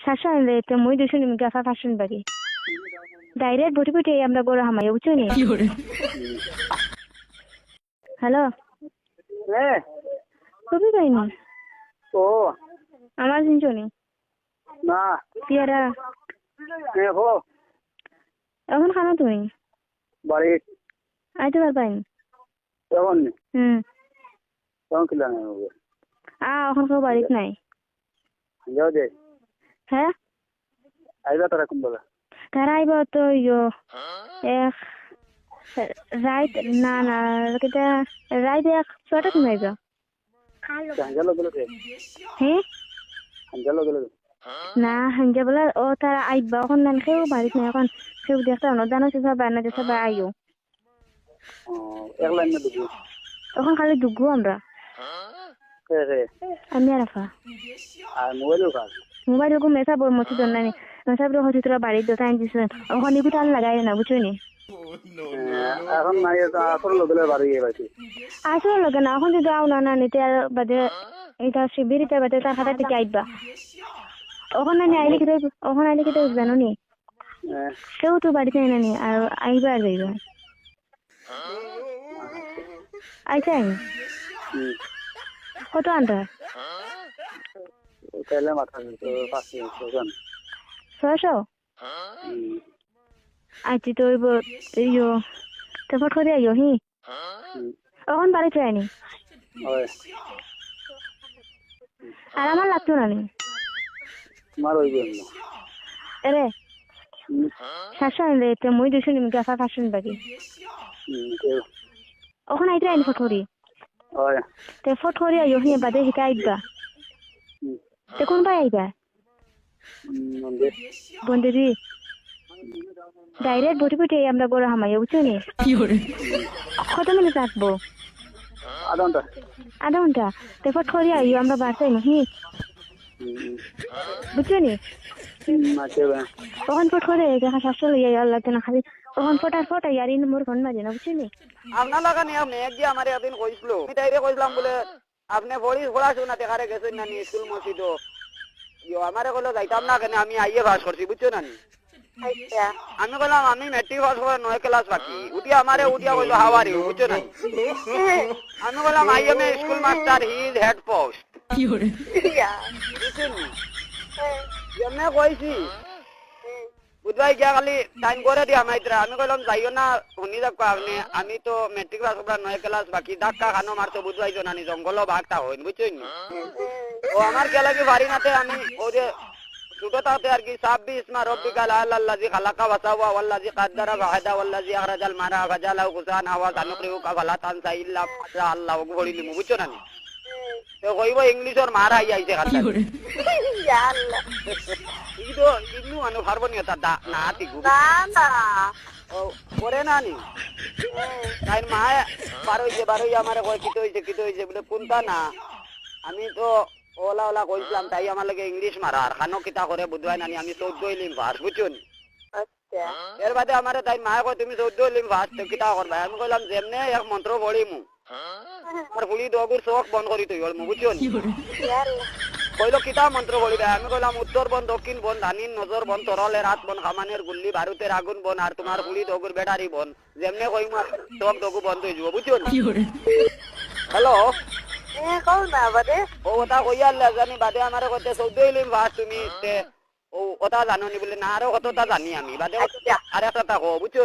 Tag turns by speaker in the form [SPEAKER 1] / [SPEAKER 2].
[SPEAKER 1] সাতশো আনলে তো মই দুশো নিম গাফা পাঁচশো বাকি ডাইরেক্ট ভটি ভটি আমরা গরু হামাই বুঝছ নি? হ্যালো
[SPEAKER 2] হ্যাঁ
[SPEAKER 1] কবি পাইনি
[SPEAKER 2] ও।
[SPEAKER 1] আমার চিনছো নি।
[SPEAKER 2] না
[SPEAKER 1] পিয়ারা।
[SPEAKER 2] হ্যাঁ হো?
[SPEAKER 1] এখন খানো তুমি?
[SPEAKER 2] বাড়ি
[SPEAKER 1] আইতে পার পাইনি
[SPEAKER 2] তখন
[SPEAKER 1] হুম
[SPEAKER 2] তখন কিলো নেই
[SPEAKER 1] আ এখন কেউ বাড়িত নাই।
[SPEAKER 2] যাও দে।
[SPEAKER 1] হ্যাঁ
[SPEAKER 2] আইবা তারা কোন বলা
[SPEAKER 1] তারা আইব তো ইয়ো এক রাইত না না কেটা রাইত এক ছটা তুমি আইব না হাঞ্জা বলে ও তারা আইবা এখন না কেউ বাড়িত নাই এখন কেউ দেখতে না জানো সে সব না যে সব আইও এখন খালি দুগু আমরা আমি আর
[SPEAKER 2] আর মোবাইলও কাজ
[SPEAKER 1] মোবাইল গো মেসা বল মতি জন নাই। মেসা বলে হচ্ছে তোরা বাড়ির দোতা আনছিস ওখানে নিবি টান লাগাই না? বুঝছ নি
[SPEAKER 2] এখন নাই আসল লগলে বাড়ি বাড়ি
[SPEAKER 1] আসলে লাগে না এখন যদি আও না না নিতে আর বাদে এটা শিবির এটা বাদে তার খাতা থেকে আইবা ওখানে নি আইলে কিতে ওখানে আইলে কিতে জানো নি কেউ তো বাড়িতে না নি আর আইবা আর যাইবা আইসা কত আনতা
[SPEAKER 2] তাহলে মাথা পাঁচ মিনিট
[SPEAKER 1] ছয়শো আইছি তো ইয়ো তারপর করে আইও হি এখন বাড়িতে আইনি আর আমার লাগতো না নি
[SPEAKER 2] তোমার ওই
[SPEAKER 1] এরে সাতশো আনলে তো মই দুশো নিম গাফা পাঁচশো নিম বাকি ওখানে আইতে আইনি ফটকরি
[SPEAKER 2] হয়
[SPEAKER 1] তে ফটকরি আইও হি বাদে আইবা তে কোন পাই আইবা বন্ধুরি ডাইরেক্ট ভটি ভটি আমরা গরু হামাই বুঝছ নি? কত মিনিট আসব
[SPEAKER 2] আধা ঘণ্টা।
[SPEAKER 1] আধা ঘণ্টা? তে ফটকরি আইও আমরা আইনি হি বুঝছ নি? তখন ফট করে দেখা সাতশো লইয়া আল্লাহ না খালি। তখন ফটার ফট আর ইন মোর ফোন বাজে না বুঝছ নি?
[SPEAKER 3] আপনার লাগা নিয়ে মেঘ যে আমার একদিন কইছিল আমি তাইরে কইছিলাম বলে আপনি পড়ি পড়াশোনা দেখারে গেছেন না নি স্কুল মসজিদ ইয়ো আমারে কইলো যাইতাম না কেন আমি আইয়ে পাস করছি বুঝছ না নি? আমি কইলাম আমি মেট্রিক পাস করে নয় ক্লাস বাকি। উঠিয়া আমারে উঠিয়া কইলো হাওয়ারি বুঝছ না নি? আমি কইলাম I am school master he is head post. বুঝছ নি? এমনি কইছি। বুধবাই গিয়া খালি টাইম করে দিয়া মাইত্রা আমি কইলাম, যাইও না, শুনি যাক আপনি আমি তো মেট্রিক পাস করার নয় ক্লাস বাকি ধাক্কা খানো মারতো বুধবাই জানি জঙ্গল ভাগটা হইন বুঝছেন ও আমার গেলাকি বাড়ি নাতে আমি ও যে ছোট থাকতে আর কি মা রব্বিকাল আল্লাজি খালাকা কাদ্দারা আখরাজাল মারা ফাজালাহু কুসান আওয়াজ আনুকরিহু কাফালা তানসা ইল্লা মাশা আল্লাহ বুঝছ না নি? তো কইব ইংলিশর মার আই আইছে খাতা ইদো ইনু আনো পারব নি তা দা না তিগু ও করে না নি? তাই মা বার হইছে বার হইয়া আমারে কয় কিতো হইছে কিতো হইছে বলে কোনটা না? আমি তো ওলা ওলা কইছিলাম তাই আমার লাগে ইংলিশ মারা আর খানো কিতা করে বুধবাই নানি আমি চৌদ্দ ইলিম ভাস বুঝছুন এর বাদে আমারে তাই মা কয় তুমি চৌদ্দ ইলিম ভাস তো কিতা করবা আমি কইলাম যেমনে এক মন্ত্র পড়িমু আমার গুলি দগুর চোখ বন্ধ করি তুই মু বুঝছুন কইলো কিতা মন্ত্র বলিবে? আমি কইলাম উত্তর বন দক্ষিণ বন ধানিন নজর বন তরলের হাত বন খামানের গুল্লি ভারতের আগুন বন আর তোমার গুলি দগুর বেটারি বন। যেমনে কইমু আর চোখ দগু বন্ধ হয়ে যাব বুঝছুন হ্যালো ও ওটা কইয়া জানি বাদে আমারে কইতে তুমি ও ওটা জানো নি বলে না আরও কতটা জানি আমি? বাদে আর একটা কো বুঝছ